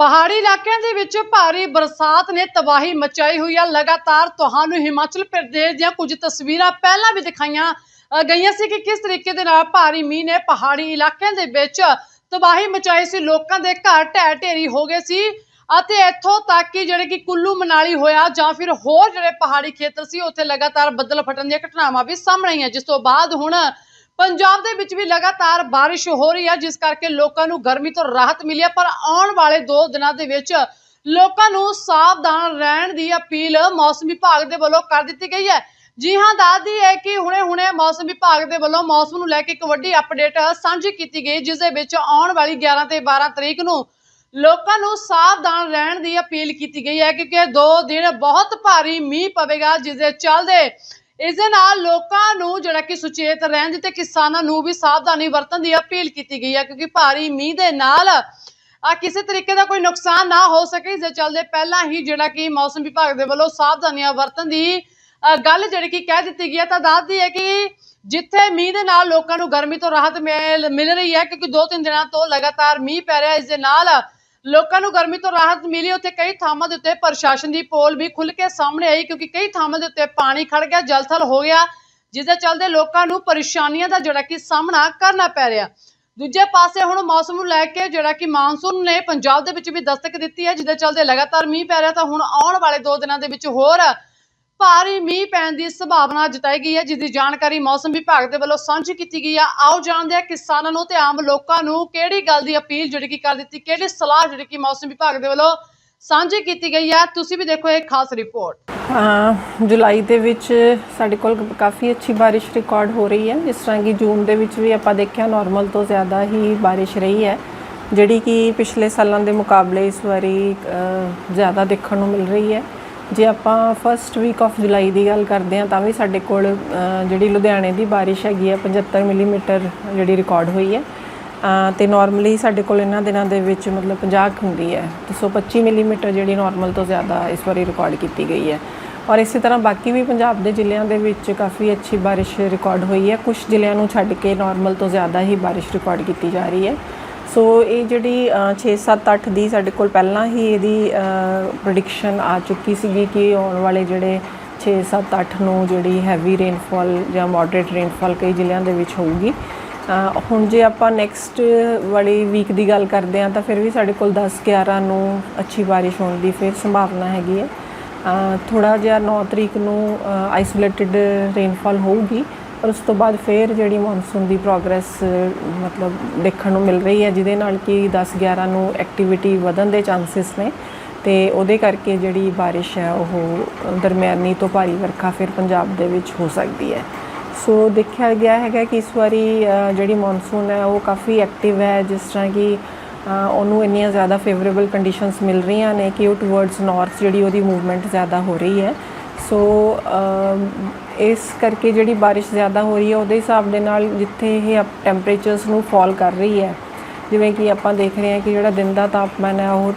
ਪਹਾੜੀ ਇਲਾਕਿਆਂ ਦੇ ਵਿੱਚ ਭਾਰੀ ਬਰਸਾਤ ਨੇ ਤਬਾਹੀ ਮਚਾਈ ਹੋਈ ਆ। ਲਗਾਤਾਰ ਤੁਹਾਨੂੰ ਹਿਮਾਚਲ ਪ੍ਰਦੇਸ਼ ਦੀਆਂ ਕੁਝ ਤਸਵੀਰਾਂ ਪਹਿਲਾਂ ਵੀ ਦਿਖਾਈਆਂ ਅ, ਗਈਆਂ ਸੀ ਕਿ ਕਿਸ ਤਰੀਕੇ ਦੇ ਨਾਲ ਭਾਰੀ ਮੀਂਹ ਨੇ ਪਹਾੜੀ ਇਲਾਕਿਆਂ ਦੇ ਵਿੱਚ ਤਬਾਹੀ ਮਚਾਈ ਸੀ। ਲੋਕਾਂ ਦੇ ਘਰ ਢਹਿ ਢੇਰੀ ਹੋ ਗਏ ਸੀ ਅਤੇ ਇੱਥੋਂ ਤੱਕ ਕਿ ਜਿਹੜੇ ਕਿ ਕੁੱਲੂ ਮਨਾਲੀ ਹੋਇਆ ਜਾਂ ਫਿਰ ਹੋਰ ਜਿਹੜੇ ਪਹਾੜੀ ਖੇਤਰ ਸੀ ਉੱਥੇ ਲਗਾਤਾਰ ਬੱਦਲ ਫਟਣ ਦੀਆਂ ਘਟਨਾਵਾਂ ਵੀ ਸਾਹਮਣੇ ਆਈਆਂ। ਜਿਸ ਤੋਂ ਬਾਅਦ ਹੁਣ ਪੰਜਾਬ ਦੇ ਵਿੱਚ ਵੀ ਲਗਾਤਾਰ ਬਾਰਿਸ਼ ਹੋ ਰਹੀ ਹੈ ਜਿਸ ਕਰਕੇ ਲੋਕਾਂ ਨੂੰ ਗਰਮੀ ਤੋਂ ਰਾਹਤ ਮਿਲੀ ਹੈ ਪਰ ਆਉਣ ਵਾਲੇ 2 ਦਿਨਾਂ ਦੇ ਵਿੱਚ ਲੋਕਾਂ ਨੂੰ ਸਾਵਧਾਨ ਰਹਿਣ ਦੀ ਅਪੀਲ ਮੌਸਮ ਵਿਭਾਗ ਦੇ ਵੱਲੋਂ ਕਰ ਦਿੱਤੀ ਗਈ ਹੈ। ਜੀ ਹਾਂ ਦੱਸਦੀ ਹੈ ਕਿ ਹੁਣੇ-ਹੁਣੇ ਮੌਸਮ ਵਿਭਾਗ ਦੇ ਵੱਲੋਂ ਮੌਸਮ ਨੂੰ ਲੈ ਕੇ ਇੱਕ ਵੱਡੀ ਅਪਡੇਟ ਸਾਂਝੀ ਕੀਤੀ ਗਈ, ਜਿਸ ਦੇ ਵਿੱਚ ਆਉਣ ਵਾਲੀ 11 ਤੇ 12 ਤਰੀਕ ਨੂੰ ਲੋਕਾਂ ਨੂੰ ਸਾਵਧਾਨ ਰਹਿਣ ਦੀ ਅਪੀਲ ਕੀਤੀ ਗਈ ਹੈ, ਕਿਉਂਕਿ 2 ਦਿਨ ਬਹੁਤ ਭਾਰੀ ਮੀਂਹ ਪਵੇਗਾ, ਜਿਸ ਦੇ ਚੱਲਦੇ ਇਸ ਦੇ ਨਾਲ ਲੋਕਾਂ ਨੂੰ ਜਿਹੜਾ ਕਿ ਸੁਚੇਤ ਰਹਿਣ ਦੀ ਤੇ ਕਿਸਾਨਾਂ ਨੂੰ ਵੀ ਸਾਵਧਾਨੀ ਵਰਤਣ ਦੀ ਅਪੀਲ ਕੀਤੀ ਗਈ ਹੈ, ਕਿਉਂਕਿ ਭਾਰੀ ਮੀਂਹ ਦੇ ਨਾਲ ਆ ਕਿਸੇ ਤਰੀਕੇ ਦਾ ਕੋਈ ਨੁਕਸਾਨ ਨਾ ਹੋ ਸਕੇ, ਇਸ ਦੇ ਚੱਲਦੇ ਪਹਿਲਾਂ ਹੀ ਜਿਹੜਾ ਕਿ ਮੌਸਮ ਵਿਭਾਗ ਦੇ ਵੱਲੋਂ ਸਾਵਧਾਨੀਆਂ ਵਰਤਣ ਦੀ ਗੱਲ ਜਿਹੜੀ ਕਿ ਕਹਿ ਦਿੱਤੀ ਗਈ ਹੈ, ਤਾਂ ਦੱਸਦੀ ਹੈ ਕਿ ਜਿੱਥੇ ਮੀਂਹ ਦੇ ਨਾਲ ਲੋਕਾਂ ਨੂੰ ਗਰਮੀ ਤੋਂ ਰਾਹਤ ਮਿਲ ਮਿਲ ਰਹੀ ਹੈ, ਕਿਉਂਕਿ ਦੋ ਤਿੰਨ ਦਿਨਾਂ ਤੋਂ ਲਗਾਤਾਰ ਮੀਂਹ ਪੈ ਰਿਹਾ ਇਸ ਦੇ ਨਾਲ ਲੋਕਾਂ ਨੂੰ ਗਰਮੀ ਤੋਂ ਰਾਹਤ ਮਿਲੀ, ਉੱਥੇ ਕਈ ਥਾਵਾਂ ਦੇ ਉੱਤੇ ਪ੍ਰਸ਼ਾਸਨ ਦੀ ਪੋਲ ਵੀ ਖੁੱਲ ਕੇ ਸਾਹਮਣੇ ਆਈ, ਕਿਉਂਕਿ ਕਈ ਥਾਵਾਂ ਦੇ ਉੱਤੇ ਪਾਣੀ ਖੜ ਗਿਆ, ਜਲਥਲ ਹੋ ਗਿਆ ਜਿਸ ਦੇ ਚੱਲਦੇ ਲੋਕਾਂ ਨੂੰ ਪਰੇਸ਼ਾਨੀਆਂ ਦਾ ਜਿਹੜਾ ਕਿ ਸਾਹਮਣਾ ਕਰਨਾ ਪੈ ਰਿਹਾ। ਦੂਜੇ ਪਾਸੇ ਹੁਣ ਮੌਸਮ ਨੂੰ ਲੈ ਕੇ ਜਿਹੜਾ ਕਿ ਮਾਨਸੂਨ ਨੇ ਪੰਜਾਬ ਦੇ ਵਿੱਚ ਵੀ ਦਸਤਕ ਦਿੱਤੀ ਹੈ ਜਿਹਦੇ ਚੱਲਦੇ ਲਗਾਤਾਰ ਮੀਂਹ ਪੈ ਰਿਹਾ, ਤਾਂ ਹੁਣ ਆਉਣ ਵਾਲੇ 2 ਦਿਨਾਂ ਦੇ ਵਿੱਚ ਹੋਰ ਭਾਰੀ ਮੀਂਹ ਪੈਣ ਦੀ ਸੰਭਾਵਨਾ ਜਤਾਈ ਗਈ ਹੈ ਜਿਸ ਦੀ ਜਾਣਕਾਰੀ ਮੌਸਮ ਵਿਭਾਗ ਦੇ ਵੱਲੋਂ ਸਾਂਝੀ ਕੀਤੀ ਗਈ ਹੈ ਆਓ ਜਾਣਦੇ ਹਾਂ ਕਿਸਾਨਾਂ ਨੂੰ ਤੇ ਆਮ ਲੋਕਾਂ ਨੂੰ ਕਿਹੜੀ ਗੱਲ ਦੀ ਅਪੀਲ ਜਿਹੜੀ ਕਿ ਕਰ ਦਿੱਤੀ ਕਿਹੜੀ ਸਲਾਹ ਜਿਹੜੀ ਕਿ ਮੌਸਮ ਵਿਭਾਗ ਦੇ ਵੱਲੋਂ ਸਾਂਝੀ ਕੀਤੀ ਗਈ ਹੈ ਤੁਸੀਂ ਵੀ ਦੇਖੋ ਇਹ ਖਾਸ ਰਿਪੋਰਟ। ਜੁਲਾਈ ਦੇ ਵਿੱਚ ਸਾਡੇ ਕੋਲ ਕਾਫੀ ਅੱਛੀ ਬਾਰਿਸ਼ ਰਿਕਾਰਡ ਹੋ ਰਹੀ ਹੈ। ਜਿਸ ਤਰ੍ਹਾਂ ਕਿ ਜੂਨ ਦੇ ਵਿੱਚ ਵੀ ਆਪਾਂ ਦੇਖਿਆ ਨਾਰਮਲ ਤੋਂ ਜ਼ਿਆਦਾ ਹੀ ਬਾਰਿਸ਼ ਰਹੀ ਹੈ ਜਿਹੜੀ ਕਿ ਪਿਛਲੇ ਸਾਲਾਂ ਦੇ ਮੁਕਾਬਲੇ ਇਸ ਵਾਰੀ ਅ, ਜ਼ਿਆਦਾ ਦੇਖਣ ਨੂੰ ਮਿਲ ਰਹੀ ਹੈ। ਜੇ ਆਪਾਂ ਫਰਸਟ ਵੀਕ ਆਫ ਜੁਲਾਈ ਦੀ ਗੱਲ ਕਰਦੇ ਹਾਂ ਤਾਂ ਵੀ ਸਾਡੇ ਕੋਲ ਜਿਹੜੀ ਲੁਧਿਆਣੇ ਦੀ ਬਾਰਿਸ਼ ਹੈਗੀ ਹੈ 75 ਮਿਲੀਮੀਟਰ ਜਿਹੜੀ ਰਿਕਾਰਡ ਹੋਈ ਹੈ। ਅ, ਤੇ ਨਾਰਮਲੀ ਸਾਡੇ ਕੋਲ ਇਹਨਾਂ ਦਿਨਾਂ ਦੇ ਵਿੱਚ ਮਤਲਬ 50 ਕੁ ਹੁੰਦੀ ਹੈ। ਤੇ 125 ਮਿਲੀਮੀਟਰ ਜਿਹੜੀ ਨਾਰਮਲ ਤੋਂ ਜ਼ਿਆਦਾ ਇਸ ਵਾਰੀ ਰਿਕਾਰਡ ਕੀਤੀ ਗਈ ਹੈ। ਔਰ ਇਸੇ ਤਰ੍ਹਾਂ ਬਾਕੀ ਵੀ ਪੰਜਾਬ ਦੇ ਜ਼ਿਲ੍ਹਿਆਂ ਦੇ ਵਿੱਚ ਕਾਫੀ ਅੱਛੀ ਬਾਰਿਸ਼ ਰਿਕਾਰਡ ਹੋਈ ਹੈ। ਕੁਝ ਜ਼ਿਲ੍ਹਿਆਂ ਨੂੰ ਛੱਡ ਕੇ ਨਾਰਮਲ ਤੋਂ ਜ਼ਿਆਦਾ ਹੀ ਬਾਰਿਸ਼ ਰਿਕਾਰਡ ਕੀਤੀ ਜਾ ਰਹੀ ਹੈ। ਸੋ ਇਹ ਜਿਹੜੀ 6 7 8 ਦੀ ਸਾਡੇ ਕੋਲ ਪਹਿਲਾਂ ਹੀ ਇਹਦੀ ਪ੍ਰੈਡਿਕਸ਼ਨ ਆ ਚੁੱਕੀ ਸੀਗੀ ਕਿ ਆਉਣ ਵਾਲੇ ਜਿਹੜੇ 6 7 8 ਨੂੰ ਜਿਹੜੀ ਹੈਵੀ ਰੇਨਫਾਲ ਜਾਂ ਮੋਡਰੇਟ ਰੇਨਫਾਲ ਕਈ ਜ਼ਿਲ੍ਹਿਆਂ ਦੇ ਵਿੱਚ ਹੋਊਗੀ। ਹੁਣ ਜੇ ਆਪਾਂ ਨੈਕਸਟ ਵਾਲੀ ਵੀਕ ਦੀ ਗੱਲ ਕਰਦੇ ਹਾਂ ਤਾਂ ਫਿਰ ਵੀ ਸਾਡੇ ਕੋਲ 10 11 ਨੂੰ ਅੱਛੀ ਬਾਰਿਸ਼ ਹੋਣ ਦੀ ਫਿਰ ਸੰਭਾਵਨਾ ਹੈਗੀ ਹੈ। ਥੋੜਾ ਜਿਹਾ 9 ਤਰੀਕ ਨੂੰ ਆਈਸੋਲੇਟਿਡ ਰੇਨਫਾਲ ਹੋਊਗੀ। ਔਰ ਉਸ ਤੋਂ ਬਾਅਦ ਫਿਰ ਜਿਹੜੀ ਮੌਨਸੂਨ ਦੀ ਪ੍ਰੋਗਰੈਸ ਮਤਲਬ ਦੇਖਣ ਨੂੰ ਮਿਲ ਰਹੀ ਹੈ, ਜਿਹਦੇ ਨਾਲ ਕਿ 10 11 ਨੂੰ ਐਕਟੀਵਿਟੀ ਵਧਣ ਦੇ ਚਾਂਸਸ ਨੇ। ਤੇ ਉਹਦੇ ਕਰਕੇ ਜਿਹੜੀ ਬਾਰਿਸ਼ ਹੈ, ਉਹ ਦਰਮਿਆਨੀ ਤੋਂ ਭਾਰੀ ਵਰਖਾ ਫਿਰ ਪੰਜਾਬ ਦੇ ਵਿੱਚ ਹੋ ਸਕਦੀ ਹੈ। ਸੋ ਦੇਖਿਆ ਗਿਆ ਹੈਗਾ ਕਿ ਇਸ ਵਾਰੀ ਜਿਹੜੀ ਮੌਨਸੂਨ ਹੈ, ਉਹ ਕਾਫੀ ਐਕਟਿਵ ਹੈ, ਜਿਸ ਤਰ੍ਹਾਂ ਕਿ ਉਹਨੂੰ ਇੰਨੀਆਂ ਜ਼ਿਆਦਾ ਫੇਵਰੇਬਲ ਕੰਡੀਸ਼ਨਸ ਮਿਲ ਰਹੀਆਂ ਨੇ ਕਿ ਉਹ ਟੁਵਰਡਸ ਨਾਰਥ ਜਿਹੜੀ ਉਹਦੀ ਮੂਵਮੈਂਟ ਜ਼ਿਆਦਾ ਹੋ ਰਹੀ ਹੈ। ਸੋ ਇਸ ਕਰਕੇ ਜਿਹੜੀ ਬਾਰਿਸ਼ ਜ਼ਿਆਦਾ ਹੋ ਰਹੀ ਹੈ ਉਹਦੇ ਹਿਸਾਬ ਦੇ ਨਾਲ ਜਿੱਥੇ ਇਹ ਟੈਂਪਰੇਚਰਸ ਨੂੰ ਫਾਲ ਕਰ ਰਹੀ ਹੈ ਜਿਵੇਂ ਕਿ ਆਪਾਂ ਦੇਖ ਰਹੇ ਹਾਂ ਕਿ ਜਿਹੜਾ ਦਿਨ ਦਾ ਤਾਪਮਾਨ ਹੈ ਉਹ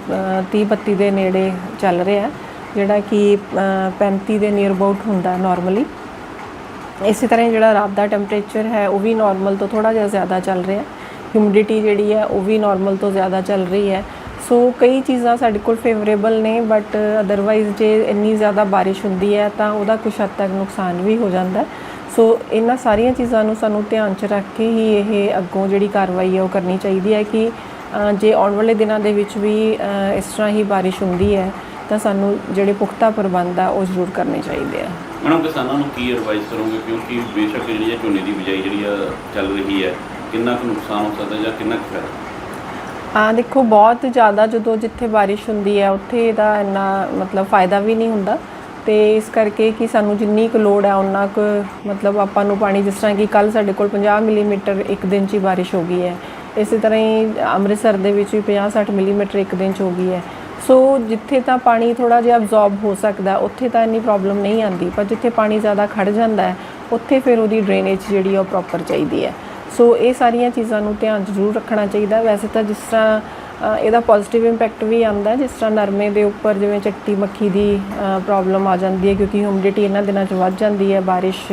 30 32 ਦੇ ਨੇੜੇ ਚੱਲ ਰਿਹਾ ਹੈ ਜਿਹੜਾ ਕਿ ਅ, 35 ਦੇ ਨੀਅਰ ਅਬਾਊਟ ਹੁੰਦਾ ਨਾਰਮਲੀ ਇਸੇ ਤਰ੍ਹਾਂ ਹੀ ਜਿਹੜਾ ਰਾਤ ਦਾ ਟੈਂਪਰੇਚਰ ਹੈ ਉਹ ਵੀ ਨਾਰਮਲ ਤੋਂ ਥੋੜਾ ਜਿਹਾ ਜ਼ਿਆਦਾ ਚੱਲ ਰਿਹਾ ਹਿਊਮਿਡਿਟੀ ਜਿਹੜੀ ਹੈ ਉਹ ਵੀ ਨਾਰਮਲ ਤੋਂ ਜ਼ਿਆਦਾ ਚੱਲ ਰਹੀ ਹੈ। ਸੋ ਕਈ ਚੀਜ਼ਾਂ ਸਾਡੇ ਕੋਲ ਫੇਵਰੇਬਲ ਨੇ ਬਟ ਅਦਰਵਾਈਜ਼ ਜੇ ਇੰਨੀ ਜ਼ਿਆਦਾ ਬਾਰਿਸ਼ ਹੁੰਦੀ ਹੈ ਤਾਂ ਉਹਦਾ ਕੁਝ ਹੱਦ ਤੱਕ ਨੁਕਸਾਨ ਵੀ ਹੋ ਜਾਂਦਾ। ਸੋ ਇਹਨਾਂ ਸਾਰੀਆਂ ਚੀਜ਼ਾਂ ਨੂੰ ਸਾਨੂੰ ਧਿਆਨ 'ਚ ਰੱਖ ਕੇ ਹੀ ਇਹ ਅੱਗੋਂ ਜਿਹੜੀ ਕਾਰਵਾਈ ਹੈ ਉਹ ਕਰਨੀ ਚਾਹੀਦੀ ਹੈ ਕਿ ਜੇ ਆਉਣ ਵਾਲੇ ਦਿਨਾਂ ਦੇ ਵਿੱਚ ਵੀ ਇਸ ਤਰ੍ਹਾਂ ਹੀ ਬਾਰਿਸ਼ ਹੁੰਦੀ ਹੈ ਤਾਂ ਸਾਨੂੰ ਜਿਹੜੇ ਪੁਖਤਾ ਪ੍ਰਬੰਧ ਆ ਉਹ ਜ਼ਰੂਰ ਕਰਨੇ ਚਾਹੀਦੇ ਆ। ਮੈਡਮ ਕਿਸਾਨਾਂ ਨੂੰ ਕੀ ਐਡਵਾਈਸ ਕਰੋਗੇ? ਕਿਉਂਕਿ ਬੇਸ਼ੱਕ ਜਿਹੜੀ ਹੈ ਝੋਨੇ ਦੀ ਬਿਜਾਈ ਜਿਹੜੀ ਆ ਚੱਲ ਰਹੀ ਹੈ, ਕਿੰਨਾ ਕੁ ਨੁਕਸਾਨ ਹੋ ਸਕਦਾ ਜਾਂ ਕਿੰਨਾ ਕੁ ਫਾਇਦਾ? ਹਾਂ ਦੇਖੋ, ਬਹੁਤ ਜ਼ਿਆਦਾ ਜਦੋਂ ਜਿੱਥੇ ਬਾਰਿਸ਼ ਹੁੰਦੀ ਹੈ, ਉੱਥੇ ਇਹਦਾ ਇੰਨਾ ਮਤਲਬ ਫਾਇਦਾ ਵੀ ਨਹੀਂ ਹੁੰਦਾ। ਤੇ ਇਸ ਕਰਕੇ ਕਿ ਸਾਨੂੰ ਜਿੰਨੀ ਕੁ ਲੋੜ ਹੈ ਉਨਾ ਕੁ ਮਤਲਬ ਆਪਾਂ ਨੂੰ ਪਾਣੀ, ਜਿਸ ਤਰ੍ਹਾਂ ਕਿ ਕੱਲ ਸਾਡੇ ਕੋਲ 50 ਮਿਲੀਮੀਟਰ ਇੱਕ ਦਿਨ 'ਚ ਹੀ ਬਾਰਿਸ਼ ਹੋ ਗਈ ਹੈ। ਇਸੇ ਤਰ੍ਹਾਂ ਹੀ ਅੰਮ੍ਰਿਤਸਰ ਦੇ ਵਿੱਚ ਵੀ 50-60 ਮਿਲੀਮੀਟਰ ਇੱਕ ਦਿਨ 'ਚ ਹੋ ਗਈ ਹੈ। ਸੋ ਜਿੱਥੇ ਤਾਂ ਪਾਣੀ ਥੋੜਾ ਜਿਹਾ ਅਬਜ਼ੌਰਬ ਹੋ ਸਕਦਾ, ਉੱਥੇ ਤਾਂ ਇੰਨੀ ਪ੍ਰੋਬਲਮ ਨਹੀਂ ਆਂਦੀ ਪਰ ਜਿੱਥੇ ਪਾਣੀ ਜ਼ਿਆਦਾ ਖੜ ਜਾਂਦਾ ਹੈ, ਉੱਥੇ ਫਿਰ ਉਹਦੀ ਡਰੇਨੇਜ ਜਿਹੜੀ ਆ ਉਹ ਪ੍ਰੋਪਰ ਚਾਹੀਦੀ ਹੈ। ਸੋ ਇਹ ਸਾਰੀਆਂ ਚੀਜ਼ਾਂ ਨੂੰ ਧਿਆਨ 'ਚ ਜ਼ਰੂਰ ਰੱਖਣਾ ਚਾਹੀਦਾ। ਵੈਸੇ ਤਾਂ ਜਿਸ ਤਰ੍ਹਾਂ ਇਹਦਾ ਪੋਜ਼ਿਟਿਵ ਇੰਪੈਕਟ ਵੀ ਆਉਂਦਾ, ਜਿਸ ਤਰ੍ਹਾਂ ਨਰਮੇ ਦੇ ਉੱਪਰ ਜਿਵੇਂ ਚੱਟੀ ਮੱਖੀ ਦੀ ਪ੍ਰੋਬਲਮ ਆ ਜਾਂਦੀ ਹੈ ਕਿਉਂਕਿ ਹਿਊਮਿਡਿਟੀ ਇਹਨਾਂ ਦਿਨਾਂ 'ਚ ਵੱਧ ਜਾਂਦੀ ਹੈ। ਬਾਰਿਸ਼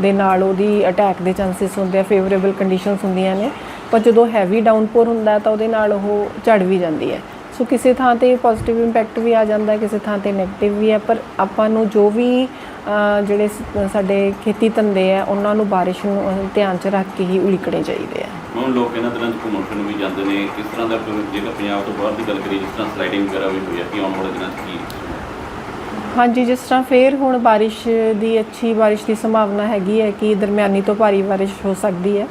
ਦੇ ਨਾਲ ਉਹਦੀ ਅਟੈਕ ਦੇ ਚਾਂਸਸ ਹੁੰਦੇ ਆ ਫੇਵਰੇਬਲ ਕੰਡੀਸ਼ਨਸ ਹੁੰਦੀਆਂ ਨੇ। ਪਰ ਜਦੋਂ ਹੈਵੀ ਡਾਊਨਪੋਰ ਹੁੰਦਾ ਤਾਂ ਉਹਦੇ ਨਾਲ ਉਹ ਝੜ ਵੀ ਜਾਂਦੀ ਹੈ। ਸੋ ਕਿਸੇ ਥਾਂ ਤੇ ਪੋਜ਼ਿਟਿਵ ਇੰਪੈਕਟ ਵੀ ਆ ਜਾਂਦਾ ਕਿਸੇ ਥਾਂ ਤੇ ਨੈਗੇਟਿਵ ਵੀ ਹੈ ਪਰ ਆਪਾਂ ਨੂੰ ਜੋ ਵੀ ਜਿਹੜੇ ਸਾਡੇ ਖੇਤੀ ਧੰਦੇ ਆ ਉਹਨਾਂ ਨੂੰ ਬਾਰਿਸ਼ ਨੂੰ ਧਿਆਨ 'ਚ ਰੱਖ ਕੇ ਹੀ ਉਲੀਕਣੇ ਚਾਹੀਦੇ ਆ ਹੁਣ ਲੋਕ ਇਹਨਾਂ ਦਿਨਾਂ 'ਚ ਘੁੰਮਣ ਫਿਰਨ ਵੀ ਜਾਂਦੇ ਨੇ ਕਿਸ ਤਰ੍ਹਾਂ ਦਾ ਜੇਕਰ ਪੰਜਾਬ ਤੋਂ ਬਾਹਰ ਦੀ ਗੱਲ ਕਰੀਏ ਜਿਸ ਤਰ੍ਹਾਂ ਸਲਾਈਡਿੰਗ ਵਗੈਰਾ ਵੀ ਹੋਈ ਹੈ ਕਿ ਆਉਣ ਵਾਲੇ ਦਿਨਾਂ 'ਚ ਕੀ ਹਾਂਜੀ ਜਿਸ ਤਰ੍ਹਾਂ ਫੇਰ ਹੁਣ ਬਾਰਿਸ਼ ਦੀ ਅੱਛੀ ਬਾਰਿਸ਼ ਦੀ ਸੰਭਾਵਨਾ ਹੈਗੀ ਹੈ ਕਿ ਦਰਮਿਆਨੀ ਤੋਂ ਭਾਰੀ ਬਾਰਿਸ਼ ਹੋ ਸਕਦੀ ਹੈ।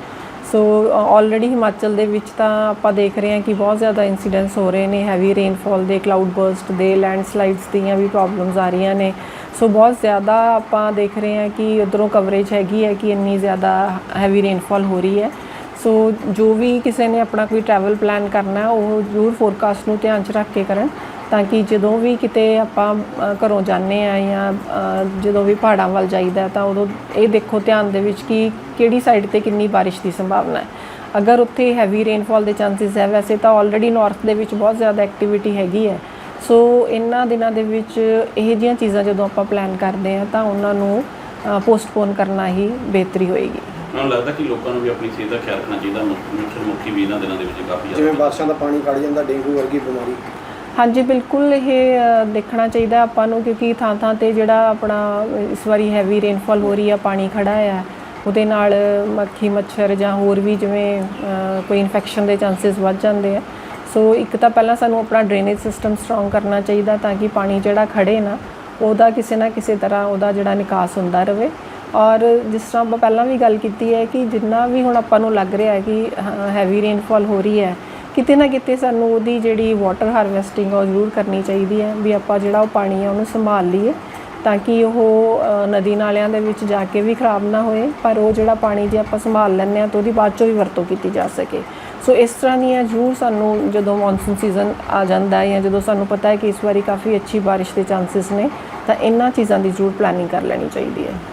ਸੋ ਆਲਰੇਡੀ ਹਿਮਾਚਲ ਦੇ ਵਿੱਚ ਤਾਂ ਆਪਾਂ ਦੇਖ ਰਹੇ ਹਾਂ ਕਿ ਬਹੁਤ ਜ਼ਿਆਦਾ ਇਨਸੀਡੈਂਟਸ ਹੋ ਰਹੇ ਨੇ ਹੈਵੀ ਰੇਨਫਾਲ ਦੇ ਕਲਾਊਡ ਬਰਸਟ ਦੇ ਲੈਂਡਸਲਾਈਡਸ ਦੀਆਂ ਵੀ ਪ੍ਰੋਬਲਮਸ ਆ ਰਹੀਆਂ ਨੇ। ਸੋ ਬਹੁਤ ਜ਼ਿਆਦਾ ਆਪਾਂ ਦੇਖ ਰਹੇ ਹਾਂ ਕਿ ਉਧਰੋਂ ਕਵਰੇਜ ਹੈਗੀ ਹੈ ਕਿ ਇੰਨੀ ਜ਼ਿਆਦਾ ਹੈਵੀ ਰੇਨਫਾਲ ਹੋ ਰਹੀ ਹੈ। ਸੋ ਜੋ ਵੀ ਕਿਸੇ ਨੇ ਆਪਣਾ ਕੋਈ ਟਰੈਵਲ ਪਲਾਨ ਕਰਨਾ, ਉਹ ਜ਼ਰੂਰ ਫੋਰਕਾਸਟ ਨੂੰ ਧਿਆਨ 'ਚ ਰੱਖ ਕੇ ਕਰਨ। ਤਾਂ ਕਿ ਜਦੋਂ ਵੀ ਕਿਤੇ ਆਪਾਂ ਘਰੋਂ ਜਾਂਦੇ ਆ ਜਾਂ ਜਦੋਂ ਵੀ ਪਹਾੜਾਂ ਵੱਲ ਜਾਈਦਾ ਤਾਂ ਉਦੋਂ ਇਹ ਦੇਖੋ ਧਿਆਨ ਦੇ ਵਿੱਚ ਕਿ ਕਿਹੜੀ ਸਾਈਡ ਤੇ ਕਿੰਨੀ ਬਾਰਿਸ਼ ਦੀ ਸੰਭਾਵਨਾ ਹੈ। ਅਗਰ ਉੱਥੇ ਹੈਵੀ ਰੇਨਫਾਲ ਦੇ ਚਾਂਸਸ ਹੈ ਵੈਸੇ ਤਾਂ ਆਲਰੇਡੀ ਨਾਰਥ ਦੇ ਵਿੱਚ ਬਹੁਤ ਜ਼ਿਆਦਾ ਐਕਟੀਵਿਟੀ ਹੈਗੀ ਹੈ। ਸੋ ਇਹਨਾਂ ਦਿਨਾਂ ਦੇ ਵਿੱਚ ਇਹ ਜਿਹੀਆਂ ਚੀਜ਼ਾਂ ਜਦੋਂ ਆਪਾਂ ਪਲਾਨ ਕਰਦੇ ਆ ਤਾਂ ਉਹਨਾਂ ਨੂੰ ਪੋਸਟਪੋਨ ਕਰਨਾ ਹੀ ਬਿਹਤਰੀ ਹੋਏਗੀ। ਮੈਨੂੰ ਲੱਗਦਾ ਕਿ ਲੋਕਾਂ ਨੂੰ ਵੀ ਆਪਣੀ ਸਿਹਤ ਦਾ ਖਿਆਲ ਰੱਖਣਾ ਚਾਹੀਦਾ। ਮੱਛਰ ਮੁੱਖੀ ਵੀ ਇਹਨਾਂ ਦਿਨਾਂ ਦੇ ਵਿੱਚ ਕਾਫੀ ਜਿਵੇਂ ਬਾਰਿਸ਼ਾਂ ਦਾ ਪਾਣੀ ਖੜ ਜਾਂਦਾ ਡੇਂਗੂ ਵਰਗੀ ਬਿਮਾਰੀ। ਹਾਂਜੀ, ਬਿਲਕੁਲ ਇਹ ਦੇਖਣਾ ਚਾਹੀਦਾ ਆਪਾਂ ਨੂੰ ਕਿਉਂਕਿ ਥਾਂ ਥਾਂ ਤੇ ਜਿਹੜਾ ਆਪਣਾ ਇਸ ਵਾਰੀ ਹੈਵੀ ਰੇਨਫਾਲ ਹੋ ਰਹੀ ਆ, ਪਾਣੀ ਖੜਾ ਆ, ਉਹਦੇ ਨਾਲ ਮੱਖੀ, ਮੱਛਰ ਜਾਂ ਹੋਰ ਵੀ ਜਿਵੇਂ ਕੋਈ ਇਨਫੈਕਸ਼ਨ ਦੇ ਚਾਂਸਸ ਵੱਧ ਜਾਂਦੇ ਆ। ਸੋ ਇੱਕ ਤਾਂ ਪਹਿਲਾਂ ਸਾਨੂੰ ਆਪਣਾ ਡਰੇਨੇਜ ਸਿਸਟਮ ਸਟਰੋਂਗ ਕਰਨਾ ਚਾਹੀਦਾ ਤਾਂ ਕਿ ਪਾਣੀ ਜਿਹੜਾ ਖੜੇ ਨਾ, ਉਹਦਾ ਕਿਸੇ ਨਾ ਕਿਸੇ ਤਰ੍ਹਾਂ ਉਹਦਾ ਜਿਹੜਾ ਨਿਕਾਸ ਹੁੰਦਾ ਰਹੇ ਔਰ ਜਿਸ ਤਰ੍ਹਾਂ ਆਪਾਂ ਪਹਿਲਾਂ ਵੀ ਗੱਲ ਕੀਤੀ ਹੈ ਕਿ ਜਿੰਨਾ ਵੀ ਹੁਣ ਆਪਾਂ ਨੂੰ ਲੱਗ ਰਿਹਾ ਹੈ ਕਿ ਹੈਵੀ ਰੇਨਫਾਲ ਹੋ ਰਹੀ ਹੈ ਕਿਤੇ ਨਾ ਕਿਤੇ ਸਾਨੂੰ ਉਹਦੀ ਜਿਹੜੀ ਵਾਟਰ ਹਾਰਵੈਸਟਿੰਗ ਉਹ ਜ਼ਰੂਰ ਕਰਨੀ ਚਾਹੀਦੀ ਹੈ, ਵੀ ਆਪਾਂ ਜਿਹੜਾ ਉਹ ਪਾਣੀ ਆ ਉਹਨੂੰ ਸੰਭਾਲ ਲਈਏ ਤਾਂ ਕਿ ਉਹ ਨਦੀ ਨਾਲਿਆਂ ਦੇ ਵਿੱਚ ਜਾ ਕੇ ਵੀ ਖਰਾਬ ਨਾ ਹੋਏ, ਪਰ ਉਹ ਜਿਹੜਾ ਪਾਣੀ ਜੇ ਆਪਾਂ ਸੰਭਾਲ ਲੈਂਦੇ ਹਾਂ ਤਾਂ ਉਹਦੀ ਬਾਅਦ ਚੋਂ ਵੀ ਵਰਤੋਂ ਕੀਤੀ ਜਾ ਸਕੇ। ਸੋ ਇਸ ਤਰ੍ਹਾਂ ਦੀਆਂ ਜ਼ਰੂਰ ਸਾਨੂੰ ਜਦੋਂ ਮੌਨਸੂਨ ਸੀਜ਼ਨ ਆ ਜਾਂਦਾ ਹੈ ਜਾਂ ਜਦੋਂ ਸਾਨੂੰ ਪਤਾ ਹੈ ਕਿ ਇਸ ਵਾਰੀ ਕਾਫੀ ਅੱਛੀ ਬਾਰਿਸ਼ ਦੇ ਚਾਂਸਸ ਨੇ, ਤਾਂ ਇਹਨਾਂ ਚੀਜ਼ਾਂ ਦੀ ਜ਼ਰੂਰ ਪਲੈਨਿੰਗ ਕਰ ਲੈਣੀ ਚਾਹੀਦੀ ਹੈ।